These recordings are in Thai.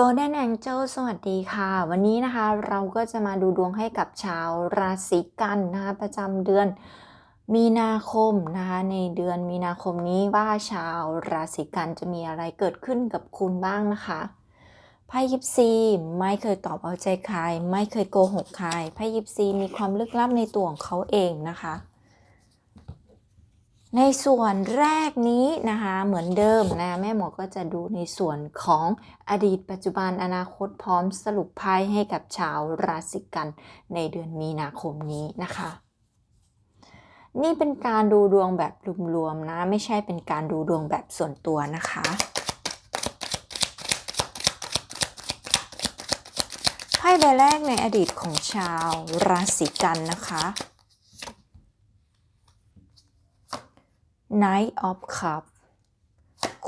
Golden Angel สวัสดีค่ะ วันนี้นะคะเราก็จะมาดูดวงให้กับชาวราศีกันนะคะประจำเดือนมีนาคมนะคะในเดือนมีนาคมนี้ว่าชาวราศีกันจะมีอะไรเกิดขึ้นกับคุณบ้างนะคะไพ่ยิปซีไม่เคยตอบเอาใจใคร ไม่เคยโกหกใครไพ่ยิปซีมีความลึกลับในตัวของเขาเองนะคะ ในส่วนแรกนี้นะคะเหมือนเดิมนะแม่หมอก็จะดูในส่วนของอดีตปัจจุบันอนาคตพร้อมสรุปไพ่ให้กับชาวราศีกันในเดือนมีนาคมนี้นะคะ นี่เป็นการดูดวงแบบรวมๆนะ ไม่ใช่เป็นการดูดวงแบบส่วนตัวนะคะไพ่ใบแรกในอดีตของชาวราศีกันนะคะ Knight of Cup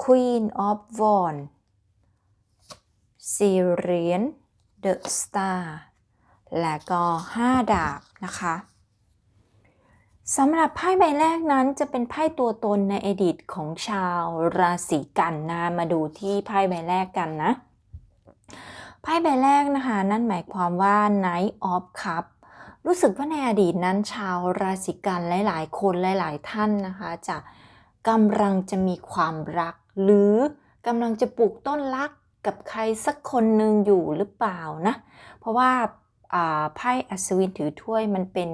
Queen of Wands Syrian The Star และก็5ดาบนะคะสำหรับไพ่ใบแรกนั้นจะเป็นไพ่ตัวตนในอดีตของชาวราศีกันนะมาดูที่ไพ่ใบแรกกันนะ ไพ่ใบแรกนะคะ นั่นหมายความว่า Knight of Cup รู้สึกว่าในอดีตนั้นชาวราศีกันหลาย ๆ คนหลาย ๆ ท่านนะคะจะกำลังจะมีความรัก หรือกำลังจะปลูกต้นรักกับใครสักคนหนึ่งอยู่หรือเปล่านะ เพราะว่าไพ่อัศวินถือถ้วยมันเป็น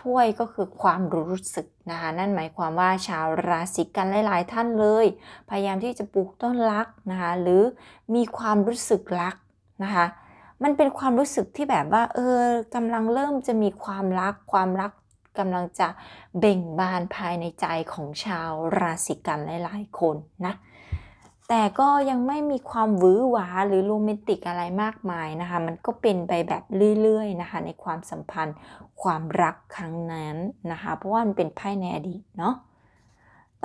ถ้วยก็คือความรู้สึกนะคะนั่นหมายความว่าชาวราศีกันหลาย ๆ ท่านเลย พยายามที่จะปลูกต้นรักนะคะหรือมีความรู้สึกรักนะคะ มันเป็นความรู้สึกที่แบบว่า เออกำลังเริ่มจะมีความรักความรักกำลังจะเบ่งบานภายในใจของชาวราศีกันหลายๆคนนะ แต่ก็ยังไม่มีความหวือหวาหรือโรแมนติกอะไรมากมายนะคะ มันก็เป็นไปแบบเรื่อยๆนะคะ ในความสัมพันธ์ความรักครั้งนั้นนะคะ เพราะว่ามันเป็นไพ่ในอดีตเนาะ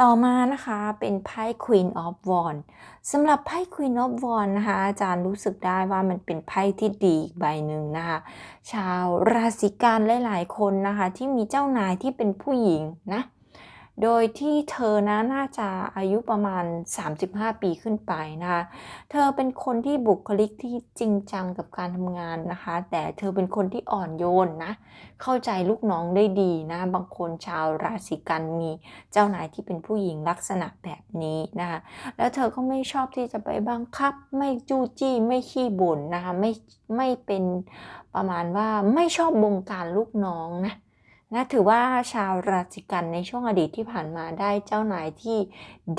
ต่อมานะคะเป็นไพ่ Queen of Wands สำหรับไพ่ Queen of Wands นะคะอาจารย์รู้สึกได้ว่ามันเป็นไพ่ที่ดีอีกใบหนึ่งนะคะ ชาวราศีกันหลาย ๆ คนนะคะ ที่มีเจ้านายที่เป็นผู้หญิงนะ โดยที่เธอนะน่าจะอายุประมาณ 35 ปีขึ้นไปนะคะ เธอเป็นคนที่บุคลิกที่จริงจังกับการทำงานนะคะ แต่เธอเป็นคนที่อ่อนโยนนะ เข้าใจลูกน้องได้ดีนะ บางคนชาวราศีกันมีเจ้านายที่เป็นผู้หญิงลักษณะแบบนี้นะคะ แล้วเธอก็ไม่ชอบที่จะไปบังคับ ไม่จู้จี้ไม่ขี้บ่นนะคะ ไม่ไม่เป็นประมาณว่าไม่ชอบบงการลูกน้องนะ นะถือว่าชาวราศีกันในช่วงอดีตที่ผ่านมาได้เจ้านายที่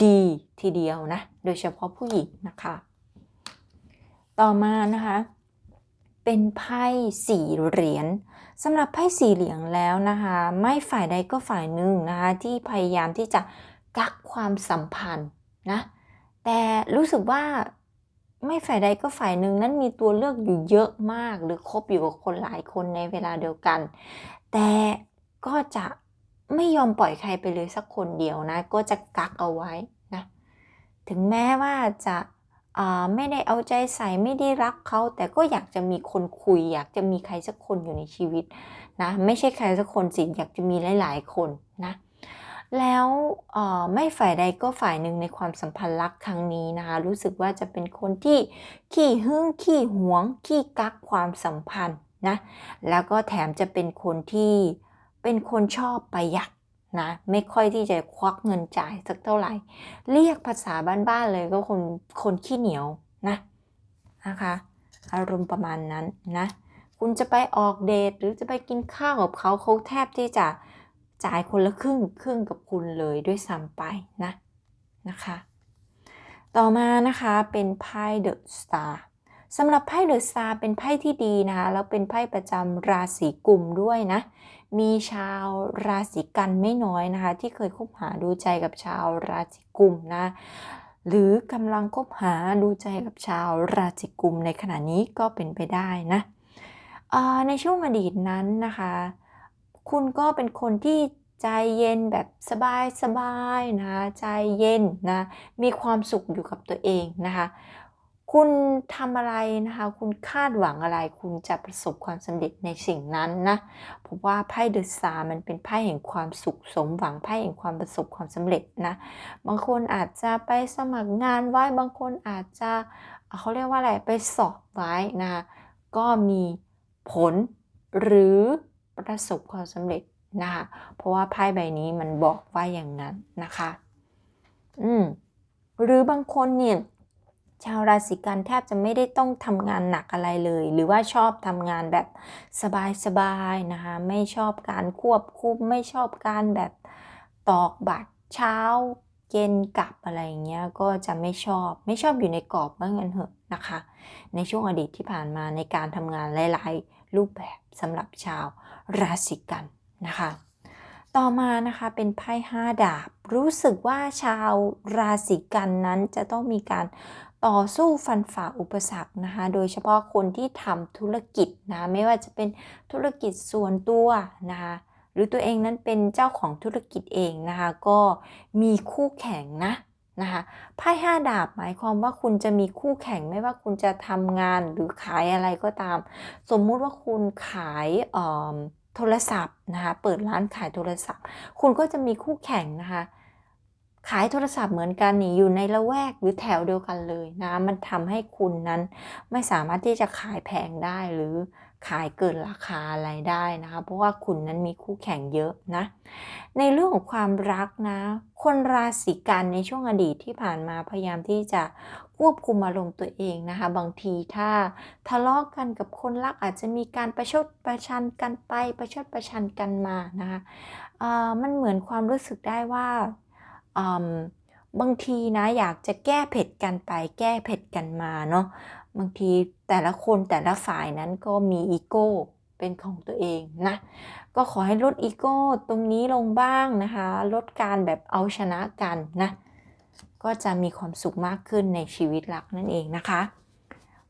ดีทีเดียวนะ โดยเฉพาะผู้หญิงนะคะ ต่อมานะคะ เป็นไพ่สี่เหรียญสำหรับไพ่สี่เหรียญแล้วนะคะ ไม่ฝ่ายใดก็ฝ่ายหนึ่งนะคะที่พยายามที่จะกักความสัมพันธ์นะแต่รู้สึกว่าไม่ฝ่ายใดก็ฝ่ายหนึ่งนั้นมีตัวเลือกอยู่เยอะมาก หรือคบอยู่กับคนหลายคนในเวลาเดียวกัน แต่ ก็จะไม่ยอมปล่อยใครไปเลยสักคนเดียวนะ ก็จะกักเอาไว้นะ ถึงแม้ว่าจะไม่ได้เอาใจใส่ไม่ได้รักเขา แต่ก็อยากจะมีคนคุย อยากจะมีใครสักคนอยู่ในชีวิตนะ ไม่ใช่ใครสักคนสิอยากจะมีหลาย ๆ คนนะแล้วไม่ฝ่ายใดก็ฝ่ายหนึ่งในความสัมพันธ์รักครั้งนี้นะคะรู้สึกว่าจะเป็นคนที่ขี้หึ่งขี้หวงขี้กักความสัมพันธ์นะแล้วก็แถมจะเป็นคนที่ เป็นคนชอบประหยัดนะไม่ค่อยที่จะควักเงินจ่ายสักเท่าไหร่ เรียกภาษาบ้านๆเลยก็คนคนขี้เหนียวนะนะคะอารมณ์ประมาณนั้นนะคุณจะไปออกเดทหรือจะไปกินข้าวกับเขาเขาแทบที่จะจ่ายคนละครึ่งครึ่งกับคุณเลยด้วยซ้ำไปนะนะคะ ต่อมานะคะเป็นไพ่เดอะสตาร์ สำหรับไพ่เดอะสตาเป็นไพ่ที่ดีนะคะแล้วเป็นไพ่ประจำราศีกุมด้วยนะ มีชาวราศีกันไม่น้อยนะคะ ที่เคยคบหาดูใจกับชาวราศีกุมนะ หรือกำลังคบหาดูใจกับชาวราศีกุมในขณะนี้ก็เป็นไปได้นะในช่วงอดีตนั้นนะคะ คุณก็เป็นคนที่ใจเย็นแบบสบายๆนะ ใจเย็นนะ มีความสุขอยู่กับตัวเองนะคะ คุณทำอะไรนะคะคุณคาดหวังอะไร คุณจะประสบความสำเร็จในสิ่งนั้นนะเพราะว่าไพ่เดอะสามันเป็นไพ่แห่งความสุขสมหวังไพ่แห่งความประสบความสำเร็จนะบางคนอาจจะไปสมัครงานไว้บางคนอาจจะเขาเรียกว่าอะไรไปสอบไว้นะคะก็มีผลหรือประสบความสำเร็จนะคะเพราะว่าไพ่ใบนี้มันบอกว่าอย่างนั้นนะคะ อืมหรือบางคนเนี่ย ชาวราศีกันแทบจะไม่ได้ต้องทำงานหนักอะไรเลย หรือว่าชอบทำงานแบบสบายๆนะคะ ไม่ชอบการควบคุมไม่ชอบการแบบตอกบัตรเช้าเย็นกลับอะไรอย่างเงี้ยก็จะไม่ชอบไม่ชอบอยู่ในกรอบว่างั้นเหอะนะคะ ในช่วงอดีตที่ผ่านมาในการทำงานหลายๆรูปแบบสำหรับชาวราศีกันนะคะ ต่อมานะคะเป็นไพ่ห้าดาบ รู้สึกว่าชาวราศีกันนั้นจะต้องมีการ ต่อสู้ฟันฝ่าอุปสรรคนะคะ โดยเฉพาะคนที่ทำธุรกิจนะ ไม่ว่าจะเป็นธุรกิจส่วนตัวนะคะ หรือตัวเองนั้นเป็นเจ้าของธุรกิจเองนะคะ ก็มีคู่แข่งนะนะคะไพ่ห้าดาบหมายความว่าคุณจะมีคู่แข่งไม่ว่าคุณจะทำงานหรือขายอะไรก็ตาม สมมุติว่าคุณขายโทรศัพท์นะคะ เปิดร้านขายโทรศัพท์ คุณก็จะมีคู่แข่งนะคะ ขายโทรศัพท์เหมือนกันนี่อยู่ในละแวกหรือแถวเดียวกันเลยนะ มันทำให้คุณนั้นไม่สามารถที่จะขายแพงได้หรือขายเกินราคาอะไรได้นะคะ เพราะว่าคุณนั้นมีคู่แข่งเยอะนะ ในเรื่องของความรักนะ คนราศีกันในช่วงอดีตที่ผ่านมาพยายามที่จะควบคุมอารมณ์ตัวเองนะคะ บางทีถ้าทะเลาะกกันกับคนรักอาจจะมีการประชดประชันกันไปประชดประชันกันมานะคะมันเหมือนความรู้สึกได้ว่า บางทีนะอยากจะแก้เผ็ดกันไป แก้เผ็ดกันมาเนาะบางทีแต่ละคนแต่ละฝ่ายนั้นก็มีอีโก้เป็นของตัวเองนะก็ขอให้ลดอีโก้ตรงนี้ลงบ้างนะคะ ลดการแบบเอาชนะกันนะก็จะมีความสุขมากขึ้นในชีวิตรักนั่นเองนะคะ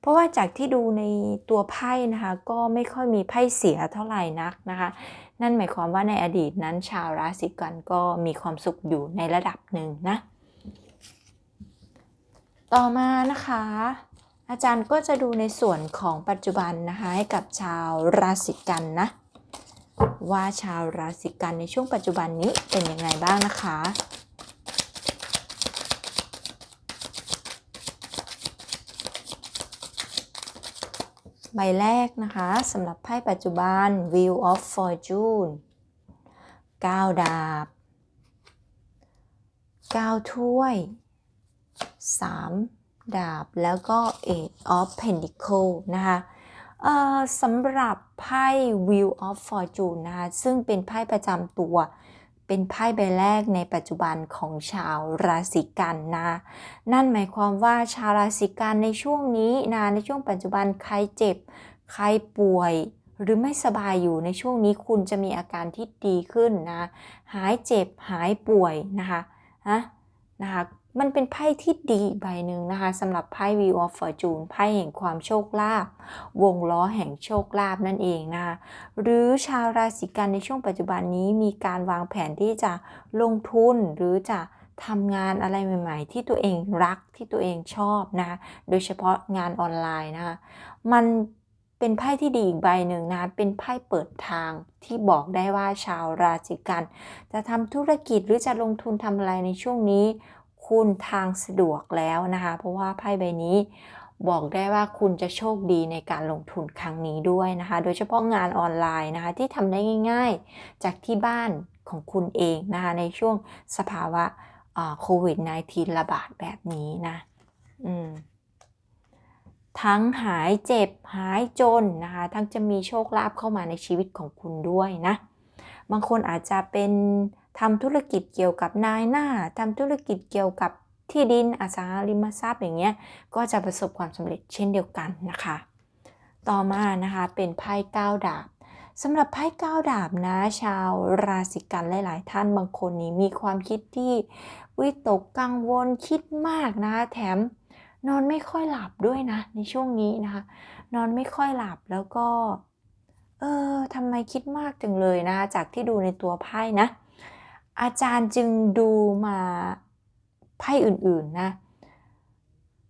เพราะว่าจากที่ดูในตัวไพ่นะคะ ก็ไม่ค่อยมีไพ่เสียเท่าไหร่นักนะคะ นั่นหมายความว่าในอดีตนั้นชาวราศีกันก็มีความสุขอยู่ในระดับหนึ่งนะ ต่อมานะคะ อาจารย์ก็จะดูในส่วนของปัจจุบันนะคะให้กับชาวราศีกันนะ ว่าชาวราศีกันในช่วงปัจจุบันนี้เป็นยังไงบ้างนะคะ ใบแรกนะคะสำหรับไพ่ปัจจุบัน Wheel of Fortune 9 ดาบ 9 ถ้วย 3 ดาบ แล้วก็ Eight of Pentacle นะคะสำหรับไพ่ Wheel of Fortune นะคะ ซึ่งเป็นไพ่ประจำตัว เป็นไพ่ใบแรกในปัจจุบันของชาวราศีกันนะ นั่นหมายความว่าชาวราศีกันในช่วงนี้นะในช่วงปัจจุบันใครเจ็บ ใครป่วยหรือไม่สบายอยู่ในช่วงนี้คุณจะมีอาการที่ดีขึ้นนะ หายเจ็บหายป่วยนะคะนะนะคะ มันเป็นไพ่ที่ดีใบหนึ่งนะคะสำหรับไพ่ Wheel of Fortune ไพ่แห่งความโชคลาภวงล้อแห่งโชคลาภนั่นเองนะคะหรือชาวราศีกันในช่วงปัจจุบันนี้มีการวางแผนที่จะลงทุนหรือจะทำงานอะไรใหม่ๆ ที่ตัวเองรักที่ตัวเองชอบนะคะโดยเฉพาะงานออนไลน์นะคะมันเป็นไพ่ที่ดีอีกใบหนึ่งนะ เป็นไพ่เปิดทางที่บอกได้ว่าชาวราศีกัน จะทำธุรกิจหรือจะลงทุนทำอะไรในช่วงนี้ คุณทางสะดวกแล้วนะคะ เพราะว่าไพ่ใบนี้บอกได้ว่าคุณจะโชคดีในการลงทุนครั้งนี้ด้วยนะคะ โดยเฉพาะงานออนไลน์นะคะที่ทำได้ง่าย ๆ จากที่บ้านของคุณเองนะคะในช่วงสภาวะโควิด -19 ระบาดแบบนี้นะทั้งหายเจ็บหายจนนะคะ ทั้งจะมีโชคลาภเข้ามาในชีวิตของคุณด้วยนะ บางคนอาจจะเป็น ทำธุรกิจเกี่ยวกับนายหน้าทำธุรกิจเกี่ยวกับที่ดินอสังหาริมทรัพย์อย่างเงี้ยก็จะประสบความสำเร็จเช่นเดียวกันนะคะ ต่อมานะคะเป็นไพ่ก้าดาบสำหรับไพ่ก้าดาบนะชาวราศีกันหลาย ๆ ท่านบางคนนี้มีความคิดที่วิตกกังวลคิดมากนะคะแถมนอนไม่ค่อยหลับด้วยนะ ในช่วงนี้นะคะ นอนไม่ค่อยหลับแล้วก็ เออทำไมคิดมากจังเลยนะ จากที่ดูในตัวไพ่นะ อาจารย์จึงดูมาไพ่อื่นๆนะ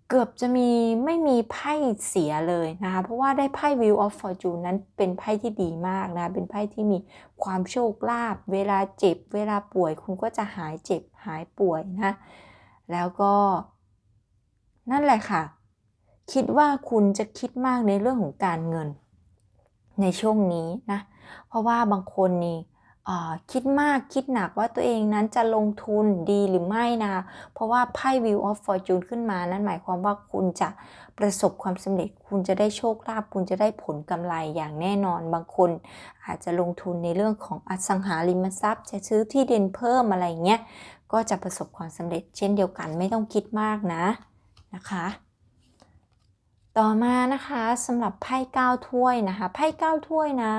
เกือบจะมีไม่มีไพ่เสียเลยนะคะ เพราะว่าได้ไพ่ Wheel of Fortune นั้นเป็นไพ่ที่ดีมากนะ เป็นไพ่ที่มีความโชคลาภ เวลาเจ็บ เวลาป่วยคุณก็จะหายเจ็บหายป่วยนะ แล้วก็ นั่นแหละค่ะ คิดว่าคุณจะคิดมากในเรื่องของการเงิน ในช่วงนี้นะ เพราะว่าบางคนนี่ คิดมากคิดหนักว่าตัวเองนั้นจะลงทุนดีหรือไม่นะ เพราะว่าไพ่ Wheel of Fortune ขึ้นมา นั้นหมายความว่าคุณจะประสบความสำเร็จ คุณจะได้โชคลาภคุณจะได้ผลกำไรอย่างแน่นอนบางคน อาจจะลงทุนในเรื่องของอสังหาริมทรัพย์ จะซื้อที่ดินเพิ่มอะไรเงี้ยก็จะประสบความสำเร็จ เช่นเดียวกันไม่ต้องคิดมากนะนะคะ ต่อมานะคะสำหรับไพ่เก้าถ้วยนะคะไพ่เก้าถ้วยนะ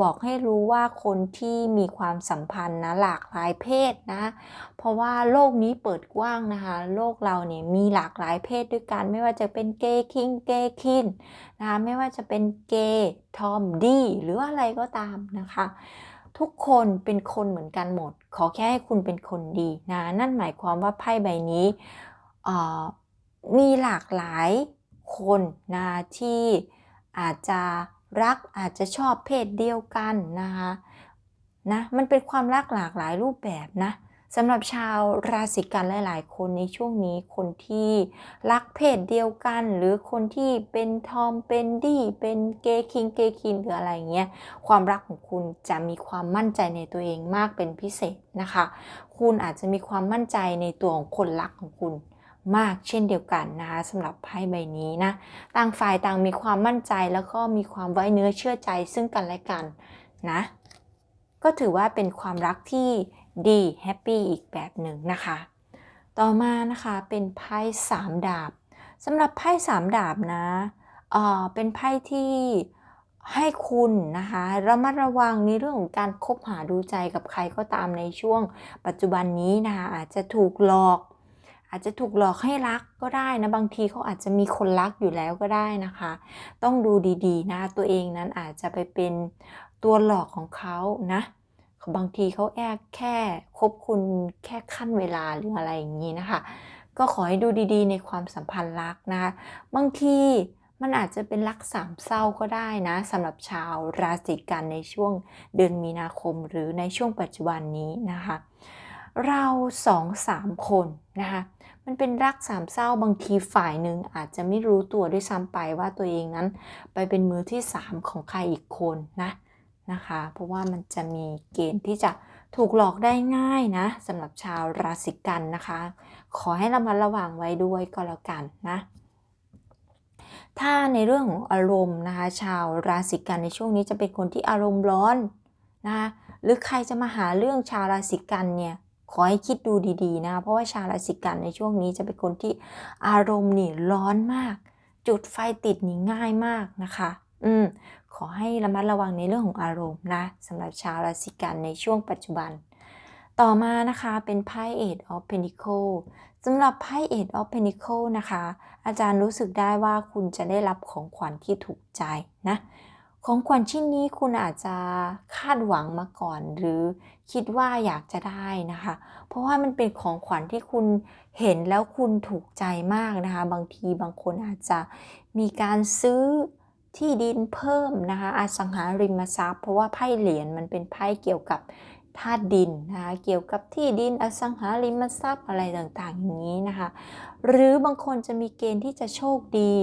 บอกให้รู้ว่าคนที่มีความสัมพันธ์นะหลากหลายเพศนะเพราะว่าโลกนี้เปิดกว้างนะคะโลกเราเนี่ยมีหลากหลายเพศด้วยกัน ไม่ว่าจะเป็นเกย์คิงเกย์คินนะคะไม่ว่าจะเป็นเกย์ทอมดีหรืออะไรก็ตามนะคะทุกคนเป็นคนเหมือนกันหมด ขอแค่ให้คุณเป็นคนดีนะนั่นหมายความว่าไพ่ใบนี้มีหลากหลาย คนนะที่อาจจะรักอาจจะชอบเพศเดียวกันนะคะนะมันเป็นความรักหลากหลายรูปแบบนะสำหรับชาวราศีกันหลาย ๆ คนในช่วงนี้คนที่รักเพศเดียวกัน หรือคนที่เป็นทอมเป็นดี้เป็นเกย์คิงเกย์คินหรืออะไรเงี้ยความรักของคุณจะมีความมั่นใจในตัวเองมากเป็นพิเศษนะคะ คุณอาจจะมีความมั่นใจในตัวของคนรักของคุณ มากเช่นเดียวกันนะคะสำหรับไพ่ใบนี้นะต่างฝ่ายต่างมีความมั่นใจแล้วก็มีความไว้เนื้อเชื่อใจซึ่งกันและกันนะก็ถือว่าเป็นความรักที่ดีแฮปปี้อีกแบบหนึ่งนะคะ ต่อมานะคะเป็นไพ่สามดาบสำหรับไพ่สามดาบนะเออเป็นไพ่ที่ให้คุณนะคะระมัดระวังในเรื่องของการคบหาดูใจกับใครก็ตามในช่วงปัจจุบันนี้นะคะอาจจะถูกหลอก อาจจะถูกหลอกให้รักก็ได้นะ บางทีเขาอาจจะมีคนรักอยู่แล้วก็ได้นะคะ ต้องดูดีๆ นะ ตัวเองนั้นอาจจะไปเป็นตัวหลอกของเขานะบางทีเขาแอบแค่คบคุณแค่ขั้นเวลาหรืออะไรอย่างนี้นะคะ ก็ขอให้ดูดีๆ ในความสัมพันธ์รักนะคะบางทีมันอาจจะเป็นรักสามเศร้าก็ได้นะสำหรับชาวราศีกันในช่วงเดือนมีนาคมหรือในช่วงปัจจุบันนี้นะคะ เราสองสามคนนะคะ มันเป็นรักสามเศร้าบางทีฝ่ายหนึ่งอาจจะไม่รู้ตัวด้วยซ้ำไปว่าตัวเองนั้น ไปเป็นมือที่สามของใครอีกคนนะนะคะ เพราะว่ามันจะมีเกณฑ์ที่จะถูกหลอกได้ง่ายนะสำหรับชาวราศีกันนะคะ ขอให้ระมัดระวังไว้ด้วยก็แล้วกันนะถ้าในเรื่องของอารมณ์นะคะ ชาวราศีกันในช่วงนี้จะเป็นคนที่อารมณ์ร้อนนะคะหรือใครจะมาหาเรื่องชาวราศีกันเนี่ย ขอให้คิดดูดีๆนะ เพราะว่าชาวราศีกันในช่วงนี้จะเป็นคนที่อารมณ์นี่ร้อนมาก จุดไฟติดนี่ง่ายมากนะคะ อืมขอให้ระมัดระวังในเรื่องของอารมณ์นะสำหรับชาวราศีกันในช่วงปัจจุบัน ต่อมานะคะเป็นไพ่ Eight of Pentacles สำหรับไพ่ Eight of Pentacles นะคะ อาจารย์รู้สึกได้ว่าคุณจะได้รับของขวัญที่ถูกใจนะ ของขวัญชิ้นนี้คุณอาจจะคาดหวังมาก่อน หรือคิดว่าอยากจะได้นะคะ เพราะว่ามันเป็นของขวัญที่คุณเห็นแล้วคุณถูกใจมากนะคะ บางทีบางคนอาจจะมีการซื้อที่ดินเพิ่มนะคะอสังหาริมทรัพย์ เพราะว่าไพ่เหรียญมันเป็นไพ่เกี่ยวกับธาตุดินนะคะเกี่ยวกับที่ดินอสังหาริมทรัพย์อะไรต่างๆอย่างนี้นะคะ หรือบางคนจะมีเกณฑ์ที่จะโชคดี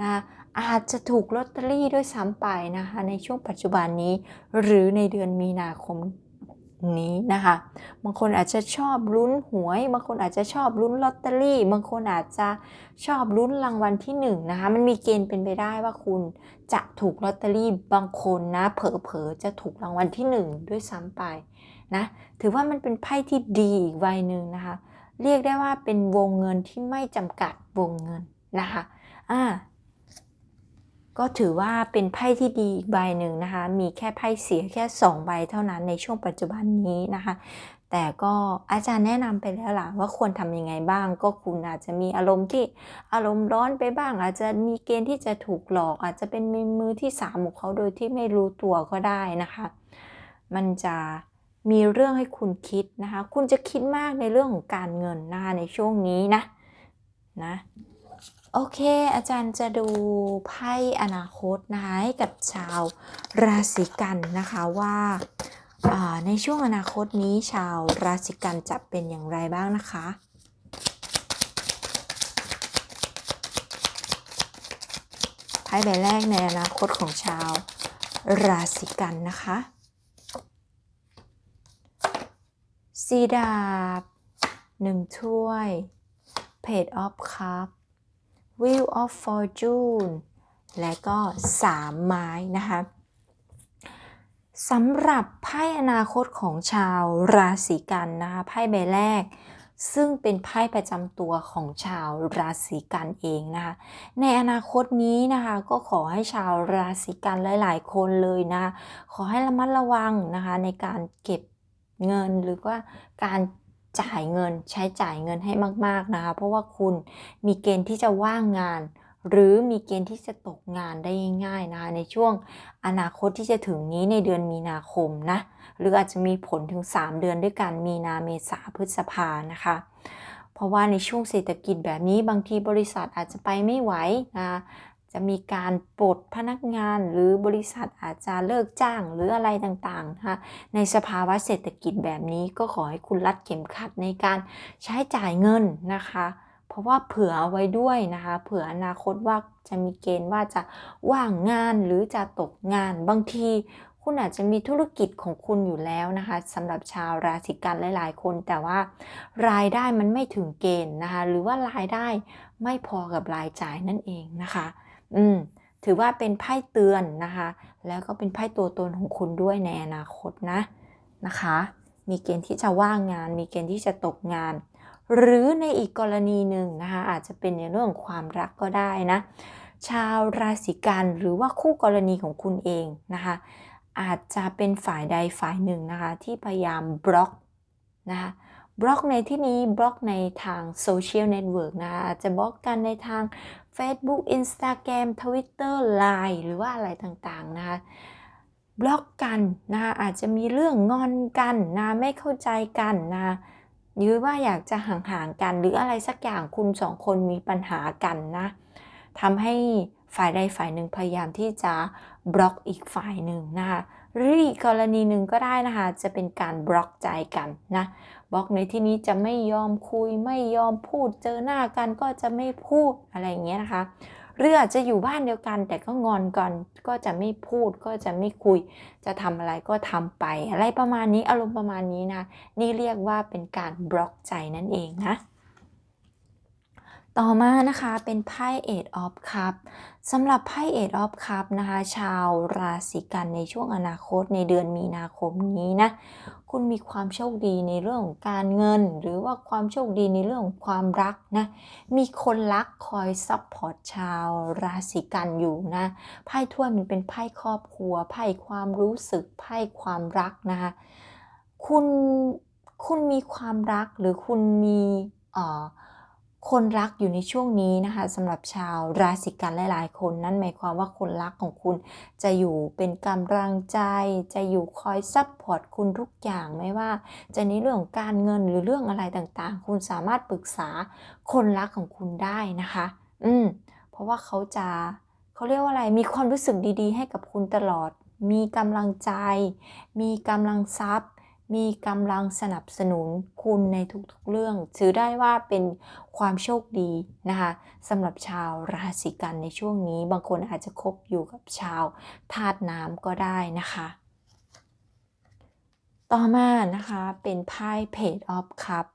นะคะ อาจจะถูกลอตเตอรี่ด้วยซ้ำไปนะคะในช่วงปัจจุบันนี้ หรือในเดือนมีนาคมนี้นะคะบางคนอาจจะชอบลุ้นหวย บางคนอาจจะชอบลุ้นลอตเตอรี่ บางคนอาจจะชอบลุ้นรางวัลที่1นนะคะมันมีเกณฑ์เป็นไปได้ว่าคุณจะถูกลอตเตอรี่บางคนนะเผลอๆจะถูกรางวัลที่ 1 ด้วยซ้ำไปนะถือว่ามันเป็นไพ่ที่ดีอีกใบหนึ่งนะคะ เรียกได้ว่าเป็นวงเงินที่ไม่จำกัดวงเงินนะคะอ่า ก็ถือว่าเป็นไพ่ที่ดีอีกใบหนึ่งนะคะ มีแค่ไพ่เสียแค่ 2 ใบเท่านั้นในช่วงปัจจุบันนี้นะคะ แต่ก็อาจารย์แนะนำไปแล้วล่ะว่าควรทำยังไงบ้าง ก็คุณอาจจะมีอารมณ์ที่อารมณ์ร้อนไปบ้าง อาจจะมีเกณฑ์ที่จะถูกหลอก อาจจะเป็นมือที่สามของเขาโดยที่ไม่รู้ตัวก็ได้นะคะ มันจะมีเรื่องให้คุณคิดนะคะ คุณจะคิดมากในเรื่องของการเงินนะคะในช่วงนี้นะนะ โอเค อาจารย์จะดูไพ่อนาคตนะคะให้กับชาวราศีกันนะคะว่าาในช่วงอนาคตนี้ชาวราศีกันจะเป็นอย่างไรบ้างนะคะไพ่ใบแรกในอนาคตของชาวราศีกันนะคะสีดาบหนึ่งถ้วย Page of Cup Wheel of Fortune และก็3ไม้นะคะสำหรับไพ่อนาคตของชาวราศีกันนะคะไพ่ใบแรก ซึ่งเป็นไพ่ประจำตัวของชาวราศีกันเองนะคะในอนาคตนี้นะคะก็ขอให้ชาวราศีกันหลาย ๆ คนเลยนะขอให้ระมัดระวังนะคะในการเก็บเงินหรือว่าการ จ่ายเงินใช้จ่ายเงินให้มากๆนะคะเพราะว่าคุณมีเกณฑ์ที่จะว่างงาน หรือมีเกณฑ์ที่จะตกงานได้ง่ายๆนะคะในช่วงอนาคตที่จะถึงนี้ในเดือนมีนาคมนะหรืออาจจะมีผลถึง 3 เดือนด้วยกันมีนาเมษาพฤษภานะคะ เพราะว่าในช่วงเศรษฐกิจแบบนี้บางทีบริษัทอาจจะไปไม่ไหวนะ จะมีการปลดพนักงานหรือบริษัทอาจจะเลิกจ้างหรืออะไรต่างๆนะคะในสภาวะเศรษฐกิจแบบนี้ก็ขอให้คุณรัดเข็มขัดในการใช้จ่ายเงินนะคะ เพราะว่าเผื่อเอาไว้ด้วยนะคะ เผื่ออนาคตว่าจะมีเกณฑ์ว่าจะว่างงานหรือจะตกงานบางทีคุณอาจจะมีธุรกิจของคุณอยู่แล้วนะคะสำหรับชาวราศีกันหลาย ๆ คน แต่ว่ารายได้มันไม่ถึงเกณฑ์นะคะหรือว่ารายได้ไม่พอกับรายจ่ายนั่นเองนะคะ อืมถือว่าเป็นไพ่เตือนนะคะ แล้วก็เป็นไพ่ตัวตนของคุณด้วยในอนาคตนะนะคะ มีเกณฑ์ที่จะว่างงาน มีเกณฑ์ที่จะตกงาน หรือในอีกกรณีหนึ่งนะคะ อาจจะเป็นในเรื่องความรักก็ได้นะ ชาวราศีกันหรือว่าคู่กรณีของคุณเองนะคะ อาจจะเป็นฝ่ายใดฝ่ายหนึ่งนะคะ ที่พยายามบล็อกนะคะบล็อกในที่นี้บล็อกในทางโซเชียลเน็ตเวิร์กนะคะอาจจะบล็อกกันในทาง Facebook Instagram Twitter Line หรือว่าอะไรต่างๆนะคะบล็อกกันนะคะอาจจะมีเรื่องงอนกันนะไม่เข้าใจกันนะหรือว่าอยากจะห่างๆกัน หรืออะไรสักอย่างคุณสองคนมีปัญหากันนะทำให้ฝ่ายใดฝ่ายหนึ่งพยายามที่จะบล็อกอีกฝ่ายหนึ่งนะคะหรืออีกกรณีหนึ่งก็ได้นะคะจะเป็นการบล็อกใจกันนะ บล็อกในที่นี้จะไม่ยอมคุยไม่ยอมพูดเจอหน้ากันก็จะไม่พูดอะไรอย่างเงี้ยนะคะหรืออาจจะอยู่บ้านเดียวกัน แต่ก็งอนกันก็จะไม่พูดก็จะไม่คุย จะทำอะไรก็ทำไป อะไรประมาณนี้อารมณ์ประมาณนี้นะ นี่เรียกว่าเป็นการบล็อกใจนั่นเองนะ ต่อมานะคะเป็นไพ่ Eight of Cup สำหรับไพ่ Eight of Cup นะคะ ชาวราศีกันในช่วงอนาคตในเดือนมีนาคมนี้นะ คุณมีความโชคดีในเรื่องของการเงิน หรือว่าความโชคดีในเรื่องของความรักนะ มีคนรักคอยซัพพอร์ตชาวราศีกันอยู่นะไพ่ถ้วยมันเป็นไพ่ครอบครัวไพ่ความรู้สึกไพ่ความรักนะคะคุณคุณมีความรักหรือคุณมีเอ่อ คนรักอยู่ในช่วงนี้นะคะสำหรับชาวราศีกันหลาย ๆ คนนั่นหมายความว่าคนรักของคุณจะอยู่เป็นกำลังใจ จะอยู่คอยซัพพอร์ตคุณทุกอย่างไม่ว่า จะในเรื่องของการเงินหรือเรื่องอะไรต่างๆ คุณสามารถปรึกษาคนรักของคุณได้นะคะ อืมเพราะว่าเขาจะเขาเรียกว่าอะไรมีความรู้สึกดี ๆ ให้กับคุณตลอด มีกำลังใจ มีกำลังทรัพย์ มีกำลังสนับสนุนคุณในทุกๆเรื่อง ถือได้ว่าเป็นความโชคดีนะคะสำหรับชาวราศีกันในช่วงนี้ บางคนอาจจะคบอยู่กับชาวธาตุน้ำก็ได้นะคะ ต่อมานะคะเป็นไพ่ Page of Cup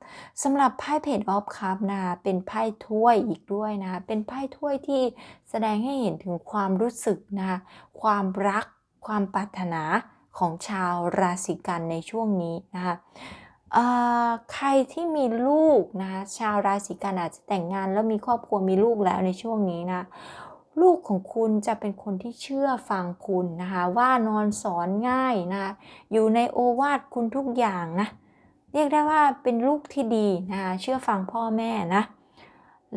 สำหรับไพ่ Page of Cup นะเป็นไพ่ถ้วยอีกด้วยนะคะเป็นไพ่ถ้วยที่แสดงให้เห็นถึงความรู้สึกนะคะความรัก ความปรารถนา ของชาวราศีกันในช่วงนี้นะคะใครที่มีลูกนะชาวราศีกันอาจจะแต่งงานแล้วมีครอบครัวมีลูกแล้วในช่วงนี้นะลูกของคุณจะเป็นคนที่เชื่อฟังคุณนะคะว่านอนสอนง่ายนะอยู่ในโอวาทคุณทุกอย่างนะเรียกได้ว่าเป็นลูกที่ดีนะคะเชื่อฟังพ่อแม่นะ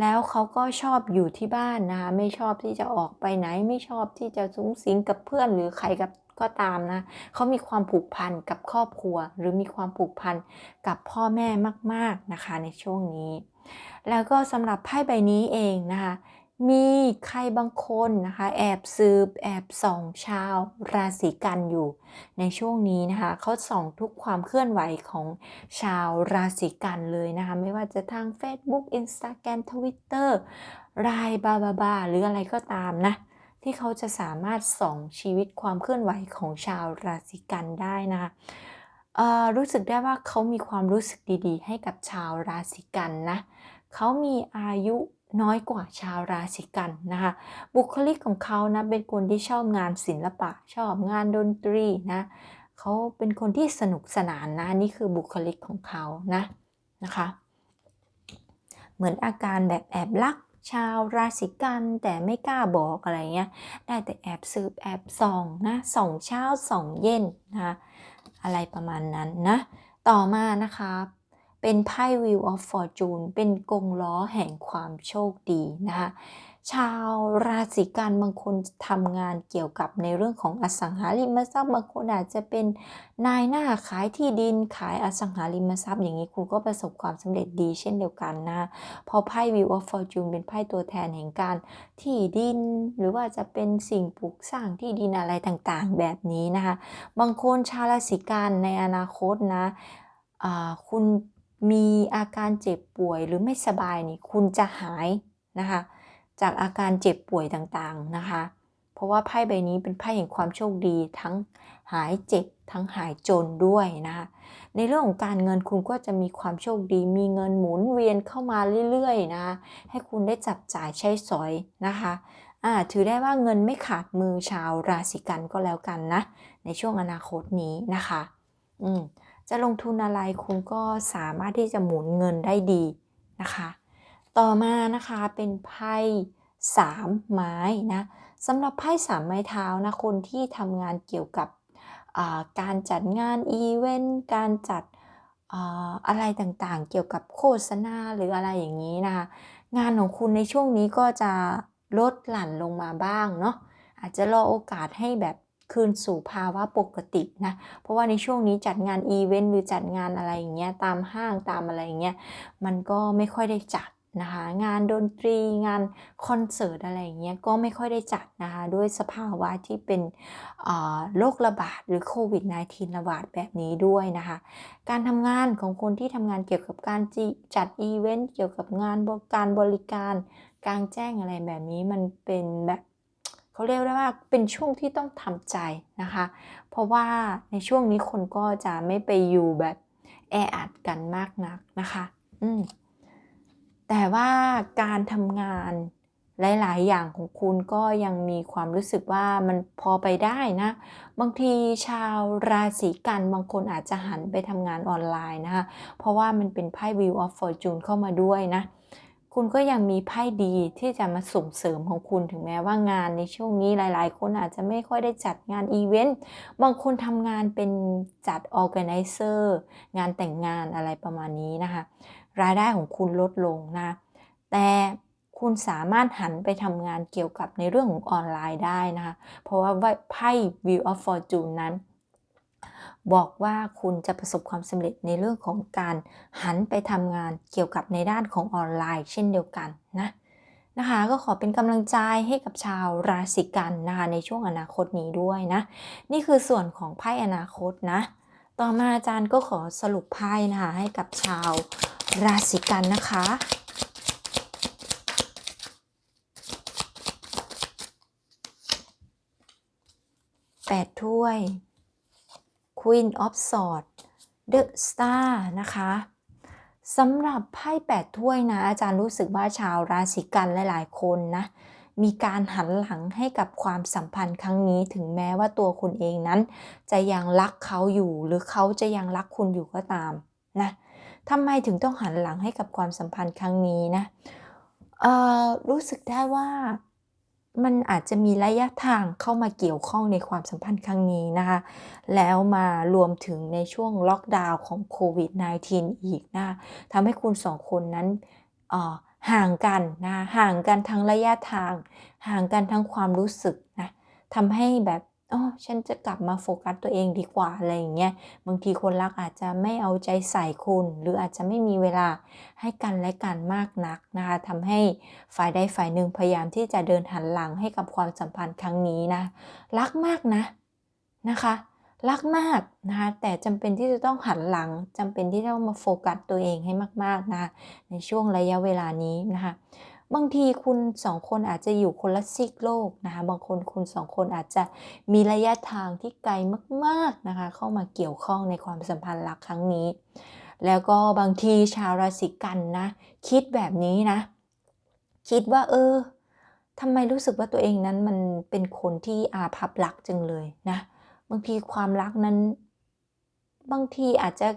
แล้วเขาก็ชอบอยู่ที่บ้านนะคะไม่ชอบที่จะออกไปไหนไม่ชอบที่จะสูงสิงกับเพื่อนหรือใครกับ ก็ตามนะเขามีความผูกพันกับครอบครัว หรือมีความผูกพันกับพ่อแม่มาก ๆนะคะในช่วงนี้ แล้วก็สำหรับไพ่ใบนี้เองนะคะมีใครบางคนนะคะ แอบสืบแอบส่องชาวราศีกันอยู่ ในช่วงนี้นะคะเขาส่องทุกความเคลื่อนไหวของชาวราศีกันเลยนะคะไม่ว่าจะทาง Facebook Instagram Twitter รายบาบาบาหรืออะไรก็ตามนะ ที่เขาจะสามารถส่องชีวิตความเคลื่อนไหวของชาวราศีกันได้นะคะเออรู้สึกได้ว่าเขามีความรู้สึกดีๆ ให้กับชาวราศีกันนะเขามีอายุน้อยกว่าชาวราศีกันนะคะบุคลิกของเขานะเป็นคนที่ชอบงานศิลปะ ชอบงานดนตรีนะเขาเป็นคนที่สนุกสนานนะนี่คือบุคลิกของเขานะนะคะ เหมือนอาการแบบแอบลัก ชาวราศีกันแต่ไม่กล้าบอกอะไรเงี้ย ได้แต่แอบสืบแอบส่องนะส่องเช้าส่องเย็นนะคะอะไรประมาณนั้นนะ ต่อมานะคะเป็นไพ่ Wheel of Fortune เป็นกงล้อแห่งความโชคดีนะคะ ชาวราศีกันบางคนทำงานเกี่ยวกับในเรื่องของอสังหาริมทรัพย์บางคนอาจจะเป็นนายหน้าขายที่ดินขายอสังหาริมทรัพย์อย่างนี้คุณก็ประสบความสำเร็จดีเช่นเดียวกันนะพอไพ่ Wheel of Fortune เป็นไพ่ตัวแทนแห่งการที่ดิน หรือว่าจะเป็นสิ่งปลูกสร้างที่ดินอะไรต่างๆ แบบนี้นะคะบางคนชาวราศีกันในอนาคตนะคุณมีอาการเจ็บป่วยหรือไม่สบายนี่คุณจะหายนะคะ จากอาการเจ็บป่วยต่างๆนะคะ เพราะว่าไพ่ใบนี้เป็นไพ่แห่งความโชคดีทั้งหายเจ็บทั้งหายจนด้วยนะคะในเรื่องของการเงินคุณก็จะมีความโชคดี มีเงินหมุนเวียนเข้ามาเรื่อยๆนะให้คุณได้จับจ่ายใช้สอยนะคะอ่าถือได้ว่าเงินไม่ขาดมือชาวราศีกันก็แล้วกันนะ ในช่วงอนาคตนี้นะคะอืมจะลงทุนอะไรคุณก็สามารถที่จะหมุนเงินได้ดีนะคะ ต่อมานะคะเป็นไพ่สามไม้นะสำหรับไพ่สามไม้เท้านะคนที่ทำงานเกี่ยวกับการจัดงานอีเวนต์การจัดอะไรต่างๆ เกี่ยวกับโฆษณาหรืออะไรอย่างนี้นะคะงานของคุณในช่วงนี้ก็จะลดหลั่นลงมาบ้างเนาะอาจจะรอโอกาสให้แบบคืนสู่ภาวะปกตินะ เพราะว่าในช่วงนี้จัดงานอีเวนต์หรือจัดงานอะไรอย่างเงี้ยตามห้างตามอะไรอย่างเงี้ยมันก็ไม่ค่อยได้จัด นะคะ งานดนตรีงานคอนเสิร์ตอะไรอย่างเงี้ยก็ไม่ค่อยได้จัดนะคะด้วยสภาวะที่เป็นโรคระบาดหรือโควิด -19 ระบาดแบบนี้ด้วยนะคะ การทำงานของคนที่ทำงานเกี่ยวกับการจัดอีเวนต์เกี่ยวกับงานการบริการกลางแจ้งอะไรแบบนี้มันเป็นแบบเขาเรียกได้ว่าเป็นช่วงที่ต้องทำใจนะคะ เพราะว่าในช่วงนี้คนก็จะไม่ไปอยู่แบบแออัดกันมากนักนะคะ อืม แต่ว่าการทำงานหลาย ๆ อย่างของคุณก็ยังมีความรู้สึกว่ามันพอไปได้นะ บางทีชาวราศีกันบางคนอาจจะหันไปทำงานออนไลน์นะคะเพราะว่ามันเป็นไพ่ View of Fortune เข้ามาด้วยนะ คุณก็ยังมีไพ่ดีที่จะมาส่งเสริมของคุณถึงแม้ว่างานในช่วงนี้หลาย ๆ คนอาจจะไม่ค่อยได้จัดงานอีเวนต์บางคนทำงานเป็นจัดออแกไนเซอร์งานแต่งงานอะไรประมาณนี้นะคะ รายได้ของคุณลดลงนะ แต่คุณสามารถหันไปทำงานเกี่ยวกับในเรื่องของออนไลน์ได้นะคะ เพราะว่าไพ่ View of Fortune นั้น บอกว่าคุณจะประสบความสำเร็จในเรื่องของการหันไปทำงานเกี่ยวกับในด้านของออนไลน์ เช่นเดียวกันนะนะคะก็ขอเป็นกำลังใจให้กับชาวราศีกันนะคะในช่วงอนาคตนี้ด้วยนะนี่คือส่วนของไพ่อนาคตนะต่อมาอาจารย์ก็ขอสรุปไพ่นะคะให้กับชาวราศีกันนะคะแปดถ้วย Queen of Swords The Star นะคะสำหรับไพ่แปดถ้วยนะ อาจารย์รู้สึกว่าชาวราศีกันหลาย ๆ คนนะ มีการหันหลังให้กับความสัมพันธ์ครั้งนี้ถึงแม้ว่าตัวคุณเองนั้น จะยังรักเขาอยู่หรือเขาจะยังรักคุณอยู่ก็ตามนะทำไมถึงต้องหันหลังให้กับความสัมพันธ์ครั้งนี้นะรู้สึกได้ว่า มันอาจจะมีระยะทางเข้ามาเกี่ยวข้องในความสัมพันธ์ครั้งนี้นะคะ แล้วมารวมถึงในช่วงล็อกดาวน์ของโควิด -19 อีกนะทำให้คุณสองคนนั้นห่างกันนะห่างกันทั้งระยะทาง ห่างกันทั้งความรู้สึกนะทำให้แบบ อ๋อฉันจะกลับมาโฟกัสตัวเองดีกว่าอะไรอย่างเงี้ยบางทีคนรักอาจจะไม่เอาใจใส่คุณ หรืออาจจะไม่มีเวลาให้กันและกันมากนักนะคะทำให้ฝ่ายใดฝ่ายหนึ่งพยายามที่จะเดินหันหลังให้กับความสัมพันธ์ครั้งนี้นะ รักมากนะนะคะรักมากนะคะแต่จำเป็นที่จะต้องหันหลังจำเป็นที่ต้องมาโฟกัสตัวเองให้มากๆนะคะในช่วงระยะเวลานี้นะคะ บางทีคุณสองคนอาจจะอยู่คนละซีกโลกนะคะ บางคนคุณสองคนอาจจะมีระยะทางที่ไกลมากๆนะคะ เข้ามาเกี่ยวข้องในความสัมพันธ์รักครั้งนี้ แล้วก็บางทีชาวราศีกันนะ คิดแบบนี้นะ คิดว่า เออทำไมรู้สึกว่าตัวเองนั้นมันเป็นคนที่อาภัพรักจังเลยนะ บางทีความรักนั้น บางทีอาจจะ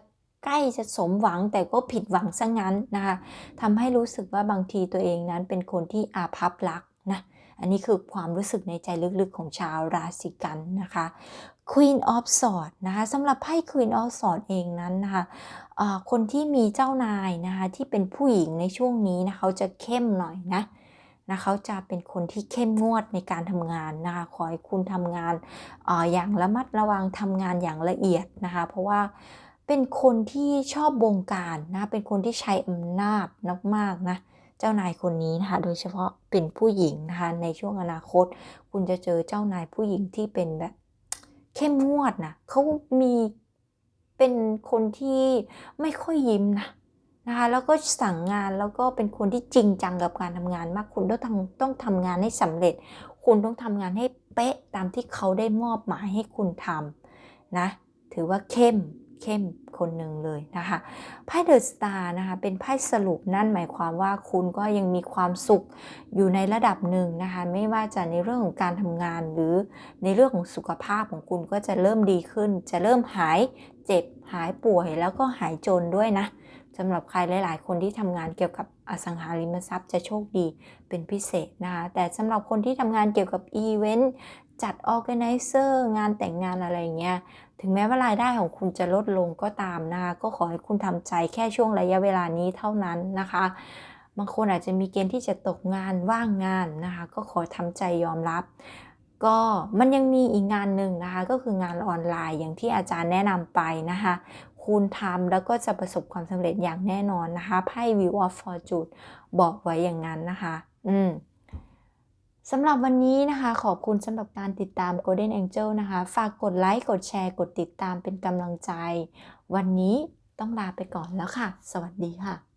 ใกล้จะสมหวังแต่ก็ผิดหวังซะงั้นนะคะทำให้รู้สึกว่าบางทีตัวเองนั้นเป็นคนที่อาภัพรักนะอันนี้คือความรู้สึกในใจลึกๆของชาวราศีกันนะคะ Queen of Swords นะคะสำหรับไพ่ Queen of Swords เองนั้นนะคะคนที่มีเจ้านายนะคะที่เป็นผู้หญิงในช่วงนี้นะเขาจะเข้มหน่อยนะนะเขาจะเป็นคนที่เข้มงวดในการทำงานนะคะขอให้คุณทำงานออย่างระมัดระวังทำงานอย่างละเอียดนะคะเพราะว่า เป็นคนที่ชอบบงการนะ เป็นคนที่ใช้อำนาจมากๆนะ เจ้านายคนนี้นะคะ โดยเฉพาะเป็นผู้หญิงนะคะ ในช่วงอนาคต คุณจะเจอเจ้านายผู้หญิงที่เป็นแบบ เข้มงวดนะเขามีเป็นคนที่ไม่ค่อยยิ้มนะนะคะแล้วก็สั่งงานแล้วก็เป็นคนที่จริงจังกับการทำงานมากคุณต้องทำต้องทำงานให้สำเร็จ คุณต้องทำงานให้เป๊ะตามที่เขาได้มอบหมายให้คุณทำนะ ถือว่าเข้ม เข้มคนหนึ่งเลยนะคะไพ่เดอะสตาร์นะคะเป็นไพ่สรุปนั่นหมายความว่าคุณก็ยังมีความสุขอยู่ในระดับหนึ่งนะคะไม่ว่าจะในเรื่องของการทำงานหรือในเรื่องของสุขภาพของคุณก็จะเริ่มดีขึ้น จะเริ่มหายเจ็บหายป่วยแล้วก็หายจนด้วยนะสำหรับใครหลาย ๆ คนที่ทำงานเกี่ยวกับอสังหาริมทรัพย์จะโชคดีเป็นพิเศษนะคะแต่สำหรับคนที่ทำงานเกี่ยวกับอีเวนต์ จัดออแกไนเซอร์งานแต่งงานอะไรเงี้ย ถึงแม้ว่ารายได้ของคุณจะลดลงก็ตามนะคะก็ขอให้คุณทำใจแค่ช่วงระยะเวลานี้เท่านั้นนะคะ บางคนอาจจะมีเกณฑ์ที่จะตกงานว่างงานนะคะ ก็ขอทำใจยอมรับ ก็มันยังมีอีกงานหนึ่งนะคะ ก็คืองานออนไลน์อย่างที่อาจารย์แนะนำไปนะคะคุณทำแล้วก็จะประสบความสำเร็จอย่างแน่นอนนะคะไพ่ View of Fortune บอกไว้อย่างนั้นนะคะ อืม สำหรับวันนี้นะคะ ขอบคุณสำหรับการติดตาม Golden Angel นะคะ ฝากกดไลค์ กดแชร์ กดติดตามเป็นกำลังใจ วันนี้ต้องลาไปก่อนแล้วค่ะ สวัสดีค่ะ